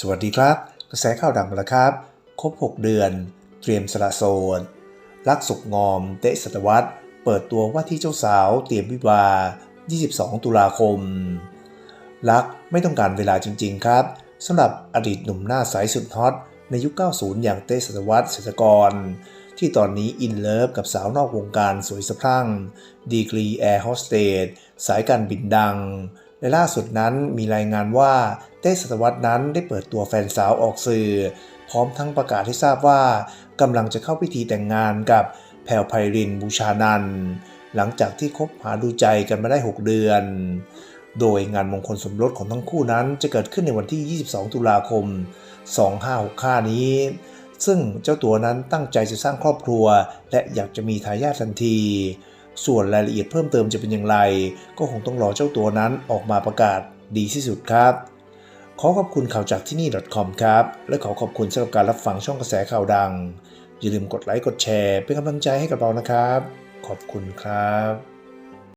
สวัสดีครับ กระแสข่าวดังแล้วครับ ครบ 6 เดือน เตรียมสละโสดรักสุกงอม เตะศตวรรษเปิดตัวว่าที่เจ้าสาวเตรียมวิวา 22 ตุลาคม รักไม่ต้องการเวลาจริง ๆ ครับสำหรับอดีตหนุ่มหน้าใสสุดฮอตในยุค 90 อย่างเต้ศตวรรษเศรษฐกร ที่ตอนนี้อินเลิฟกับสาวนอกวงการสวยสะพรั่ง ดีกรีแอร์โฮสเตสสายการบินดัง และล่าสุดนั้นมีรายงานว่าเต้ศตวรรษนั้นได้เปิดตัวแฟนสาวออกสื่อ พร้อมทั้งประกาศให้ทราบว่ากำลังจะเข้าพิธีแต่งงานกับแพรวไพรินบูชานัน หลังจากที่คบหาดูใจกันมาได้ 6 เดือน โดยงานมงคลสมรสของทั้งคู่นั้นจะเกิดขึ้นในวันที่ 22 ตุลาคม 2565 นี้ ซึ่งเจ้าตัวนั้นตั้งใจจะสร้างครอบครัว และอยากจะมีทายาททันที ส่วนรายละเอียดเพิ่มเติมจะเป็นอย่างไร ก็คงต้องรอเจ้าตัวนั้นออกมาประกาศดีที่สุดครับ ขอขอบคุณข่าวจากที่นี่ .com ครับ และขอขอบคุณสำหรับการรับฟังช่องกระแสข่าวดัง อย่าลืมกดไลค์กดแชร์ เป็นกำลังใจให้กับเรานะครับ ขอบคุณครับ